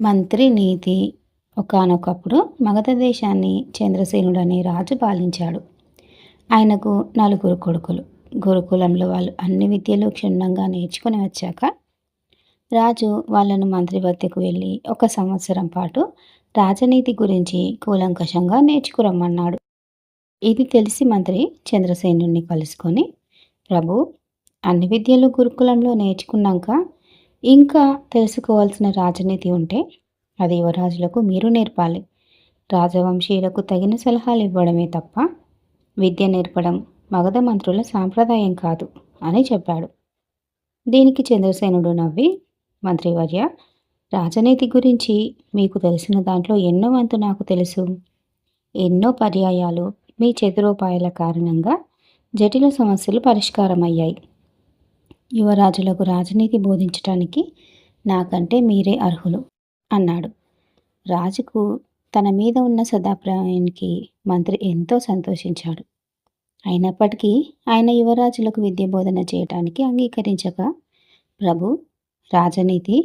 మంత్రి నీతి ఒకానొకప్పుడు మగధ దేశాన్ని చంద్రసేనుడు అనే రాజు పాలించాడు. ఆయనకు నలుగురు కొడుకులు. గురుకులంలో వాళ్ళు అన్ని విద్యలు క్షుణ్ణంగా నేర్చుకుని వచ్చాక రాజు వాళ్ళను మంత్రి వద్దకు వెళ్ళి ఒక సంవత్సరం పాటు రాజనీతి గురించి కూలంకషంగా నేర్చుకురమ్మన్నాడు. ఇది తెలిసి మంత్రి చంద్రసేనుడిని కలుసుకొని ప్రభు అన్ని విద్యలు గురుకులంలో నేర్చుకున్నాక ఇంకా తెలుసుకోవాల్సిన రాజనీతి ఉంటే అది యువరాజులకు మీరు నేర్పాలి. రాజవంశీయులకు తగిన సలహాలు ఇవ్వడమే తప్ప విద్య నేర్పడం మగధ మంత్రుల సాంప్రదాయం కాదు అని చెప్పాడు. దీనికి చంద్రసేనుడు నవ్వి మంత్రివర్య రాజనీతి గురించి మీకు తెలిసిన దాంట్లో ఎన్నో వంతు నాకు తెలుసు. ఎన్నో పర్యాయాలు మీ చతురోపాయాల కారణంగా జటిల సమస్యలు పరిష్కారమయ్యాయి. యువరాజులకు రాజనీతి బోధించటానికి నాకంటే మీరే అర్హులు అన్నాడు. రాజుకు తన మీద ఉన్న సదాప్రాయానికి మంత్రి ఎంతో సంతోషించాడు. అయినప్పటికీ ఆయన యువరాజులకు విద్య బోధన చేయటానికి అంగీకరించక ప్రభు రాజనీతి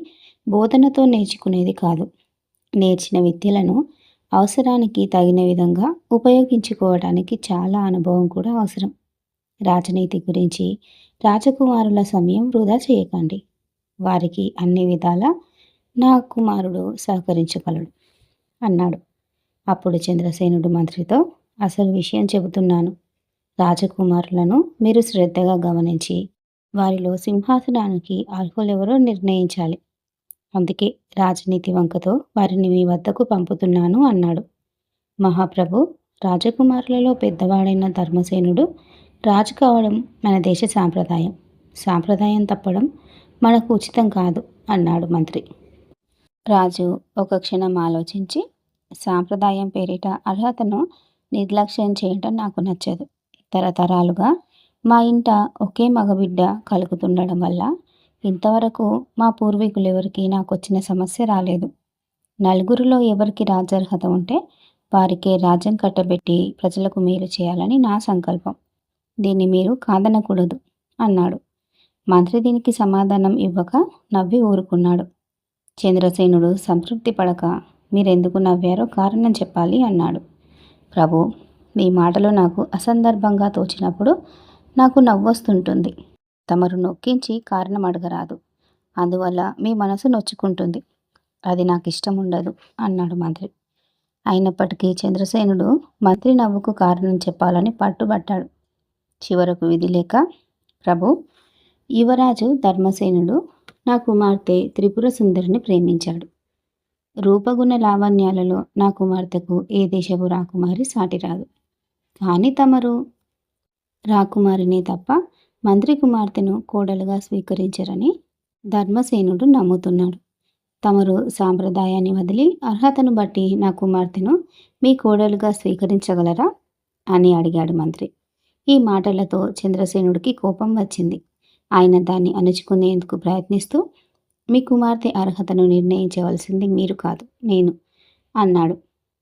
బోధనతో నేర్చుకునేది కాదు. నేర్చిన విద్యలను అవసరానికి తగిన విధంగా ఉపయోగించుకోవడానికి చాలా అనుభవం కూడా అవసరం. రాజనీతి గురించి రాజకుమారుల సమయం వృధా చేయకండి. వారికి అన్ని విధాల నా కుమారుడు సహకరించగలడు అన్నాడు. అప్పుడు చంద్రసేనుడు మంత్రితో అసలు విషయం చెబుతున్నాను. రాజకుమారులను మీరు శ్రద్ధగా గమనించి వారిలో సింహాసనానికి అర్హులెవరో నిర్ణయించాలి. అందుకే రాజనీతి వంకతో వారిని మీ వద్దకు పంపుతున్నాను అన్నాడు. మహాప్రభు రాజకుమారులలో పెద్దవాడైన ధర్మసేనుడు రాజు కావడం మన దేశ సాంప్రదాయం. సాంప్రదాయం తప్పడం మనకు ఉచితం కాదు అన్నాడు మంత్రి. రాజు ఒక క్షణం ఆలోచించి సాంప్రదాయం పేరిట అర్హతను నిర్లక్ష్యం చేయటం నాకు నచ్చదు. తరతరాలుగా మా ఇంట ఒకే మగబిడ్డ కలుగుతుండడం వల్ల ఇంతవరకు మా పూర్వీకులు ఎవరికి నాకు వచ్చిన సమస్య రాలేదు. నలుగురిలో ఎవరికి రాజర్హత ఉంటే వారికే రాజ్యం కట్టబెట్టి ప్రజలకు మేలు చేయాలని నా సంకల్పం. దీన్ని మీరు కాదనకూడదు అన్నాడు. మంత్రి దీనికి సమాధానం ఇవ్వక నవ్వి ఊరుకున్నాడు. చంద్రసేనుడు సంతృప్తి పడక మీరెందుకు నవ్వారో కారణం చెప్పాలి అన్నాడు. ప్రభు మీ మాటలు నాకు అసందర్భంగా తోచినప్పుడు నాకు నవ్వొస్తుంటుంది. తమరు నొక్కించి కారణం అడగరాదు. అందువల్ల మీ మనసు నొచ్చుకుంటుంది. అది నాకు ఇష్టం ఉండదు అన్నాడు మంత్రి. అయినప్పటికీ చంద్రసేనుడు మంత్రి నవ్వుకు కారణం చెప్పాలని పట్టుబట్టాడు. చివరకు విధి లేక ప్రభు యువరాజు ధర్మసేనుడు నా కుమార్తె త్రిపుర సుందరిని ప్రేమించాడు. రూపగుణ లావణ్యాలలో నా కుమార్తెకు ఏ దేశపు రాకుమారి సాటిరాదు కానీ తమరు రాకుమారిని తప్ప మంత్రి కుమార్తెను కోడలుగా స్వీకరించరని ధర్మసేనుడు నమ్ముతున్నాడు. తమరు సాంప్రదాయాన్ని వదిలి అర్హతను బట్టి నా కుమార్తెను మీ కోడలుగా స్వీకరించగలరా? అని అడిగాడు మంత్రి. ఈ మాటలతో చంద్రసేనుడికి కోపం వచ్చింది. ఆయన దాన్ని అణుచుకునేందుకు ప్రయత్నిస్తూ మీ కుమార్తె అర్హతను నిర్ణయించవలసింది మీరు కాదు నేను అన్నాడు.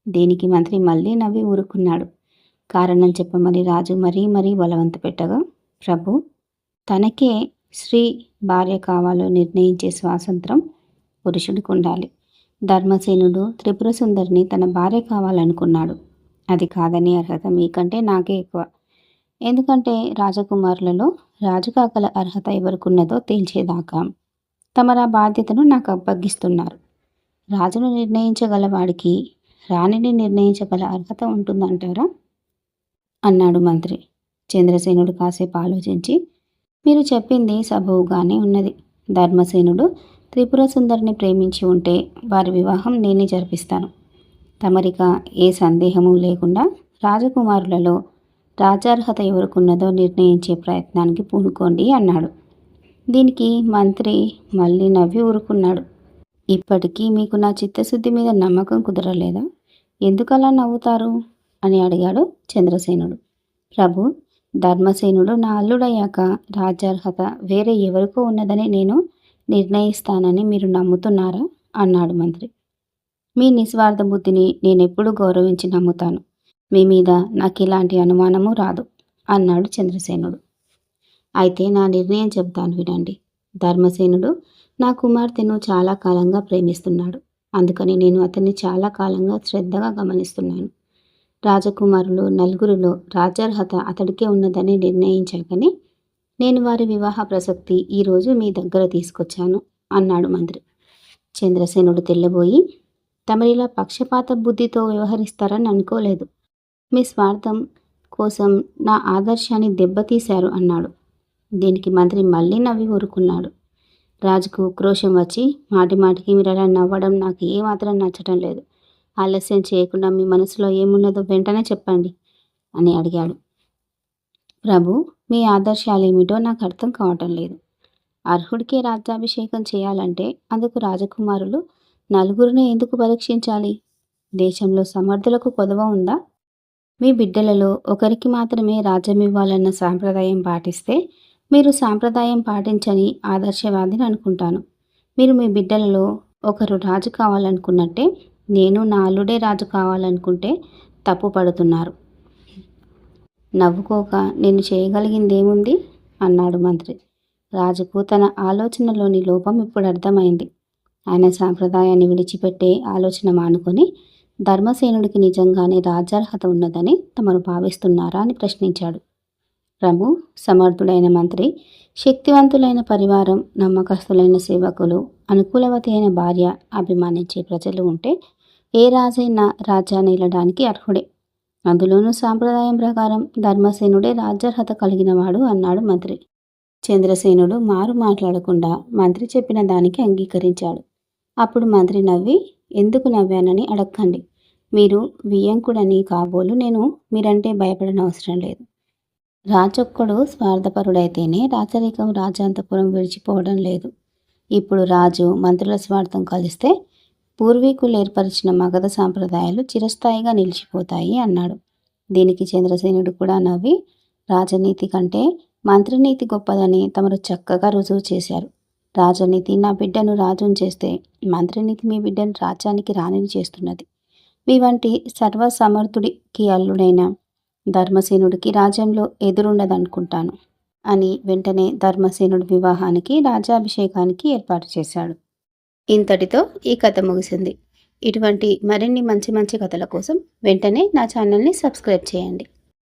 దీనికి మంత్రి మళ్ళీ నవ్వి ఊరుకున్నాడు. కారణం చెప్పమని రాజు మరీ మరీ బలవంత పెట్టగా ప్రభు తనకే స్త్రీ భార్య కావాలో నిర్ణయించే స్వాతంత్రం పురుషుడికి ఉండాలి. ధర్మసేనుడు త్రిపుర సుందరిని తన భార్య కావాలనుకున్నాడు. అది కాదని అర్హత మీకంటే నాకే ఎక్కువ. ఎందుకంటే రాజకుమారులలో రాజుకాకల అర్హత ఎవరికున్నదో తేల్చేదాకా తమరా బాధ్యతను నాకు అప్పగిస్తున్నారు. రాజును నిర్ణయించగల వాడికి రాణిని నిర్ణయించగల అర్హత ఉంటుందంటారా? అన్నాడు మంత్రి. చంద్రసేనుడు కాసేపు ఆలోచించి మీరు చెప్పింది సబవుగానే ఉన్నది. ధర్మసేనుడు త్రిపుర సుందరిని ప్రేమించి ఉంటే వారి వివాహం నేనే జరిపిస్తాను. తమరిక ఏ సందేహము లేకుండా రాజకుమారులలో రాజార్హత ఎవరికున్నదో నిర్ణయించే ప్రయత్నానికి పూనుకోండి అన్నాడు. దీనికి మంత్రి మళ్ళీ నవ్వి ఊరుకున్నాడు. ఇప్పటికీ మీకు నా చిత్తశుద్ధి మీద నమ్మకం కుదరలేదా? ఎందుకలా నవ్వుతారు? అని అడిగాడు చంద్రసేనుడు. ప్రభు ధర్మసేనుడు నా అల్లుడయ్యాక రాజార్హత వేరే ఎవరికో ఉన్నదని నేను నిర్ణయిస్తానని మీరు నమ్ముతున్నారా? అన్నాడు మంత్రి. మీ నిస్వార్థ బుద్ధిని నేనెప్పుడు గౌరవించి నమ్ముతాను. మీ మీద నాకు ఇలాంటి అనుమానము రాదు అన్నాడు చంద్రసేనుడు. అయితే నా నిర్ణయం చెబుతాను వినండి. ధర్మసేనుడు నా కుమార్తెను చాలా కాలంగా ప్రేమిస్తున్నాడు. అందుకని నేను అతన్ని చాలా కాలంగా శ్రద్ధగా గమనిస్తున్నాను. రాజకుమారులు నలుగురిలో రాజ్యార్హత అతడికే ఉన్నదని నిర్ణయించాకని నేను వారి వివాహ ప్రసక్తి ఈరోజు మీ దగ్గర తీసుకొచ్చాను అన్నాడు మంత్రి. చంద్రసేనుడు తెల్లబోయి తమరిలా పక్షపాత బుద్ధితో వ్యవహరిస్తారని అనుకోలేదు. మీ స్వార్థం కోసం నా ఆదర్శాన్ని దెబ్బతీశారు అన్నాడు. దీనికి మంత్రి మళ్ళీ నవ్వి ఊరుకున్నాడు. రాజుకు ఉక్రోషం వచ్చి మాటి మాటికి మీరు అలా నవ్వడం నాకు ఏమాత్రం నచ్చటం లేదు. ఆలస్యం చేయకుండా మీ మనసులో ఏమున్నదో వెంటనే చెప్పండి అని అడిగాడు. ప్రభు మీ ఆదర్శాలు ఏమిటో నాకు అర్థం కావటం లేదు. అర్హుడికే రాజ్యాభిషేకం చేయాలంటే అందుకు రాజకుమారులు నలుగురిని ఎందుకు పరీక్షించాలి? దేశంలో సమర్థులకు కొదవ ఉందా? మీ బిడ్డలలో ఒకరికి మాత్రమే రాజ్యం ఇవ్వాలన్న సాంప్రదాయం పాటిస్తే మీరు సాంప్రదాయం పాటించని ఆదర్శవాదిని అనుకుంటాను. మీరు మీ బిడ్డలలో ఒకరు రాజు కావాలనుకున్నట్టే నేను నా అల్లుడే రాజు కావాలనుకుంటే తప్పు పడుతున్నారు. నవ్వుకోక నేను చేయగలిగిందేముంది? అన్నాడు మంత్రి. రాజుకు తన ఆలోచనలోని లోపం ఇప్పుడు అర్థమైంది. ఆయన సాంప్రదాయాన్ని విడిచిపెట్టే ఆలోచన మానుకొని ధర్మసేనుడికి నిజంగానే రాజ్యార్హత ఉన్నదని తమరు భావిస్తున్నారా అని ప్రశ్నించాడు. ప్రభు సమర్థుడైన మంత్రి శక్తివంతులైన పరివారం నమ్మకస్తులైన సేవకులు అనుకూలవతి అయిన భార్య అభిమానించే ప్రజలు ఉంటే ఏ రాజైనా రాజ్యాన్ని వెళ్ళడానికి అర్హుడే. అందులోనూ సాంప్రదాయం ప్రకారం ధర్మసేనుడే రాజ్యార్హత కలిగినవాడు అన్నాడు మంత్రి. చంద్రసేనుడు మారు మాట్లాడకుండా మంత్రి చెప్పిన దానికి అంగీకరించాడు. అప్పుడు మంత్రి నవ్వి ఎందుకు నవ్వానని అడగండి మీరు వియ్యంకుడని కాబోలు నేను మీరంటే భయపడనవసరం లేదు. రాజొక్కడు స్వార్థపరుడైతేనే రాచరికం రాజాంతపురం విడిచిపోవడం లేదు. ఇప్పుడు రాజు మంత్రుల స్వార్థం కలిస్తే పూర్వీకులు ఏర్పరిచిన మగధ సాంప్రదాయాలు చిరస్థాయిగా నిలిచిపోతాయి అన్నాడు. దీనికి చంద్రసేనుడు కూడా నవ్వి రాజనీతి కంటే మంత్రినీతి గొప్పదని తమరు చక్కగా రుజువు చేశారు. రాజనీతి నా బిడ్డను రాజుని చేస్తే మంత్రినీతి మీ బిడ్డను రాజ్యానికి రాణిని చేస్తున్నది. మీ వంటి సర్వసమర్థుడికి అల్లుడైన ధర్మసేనుడికి రాజ్యంలో ఎదురుండదనుకుంటాను అని వెంటనే ధర్మసేనుడి వివాహానికి రాజాభిషేకానికి ఏర్పాటు చేశాడు. ఇంతటితో ఈ కథ ముగిసింది. ఇటువంటి మరిన్ని మంచి మంచి కథల కోసం వెంటనే నా ఛానల్ని సబ్స్క్రైబ్ చేయండి.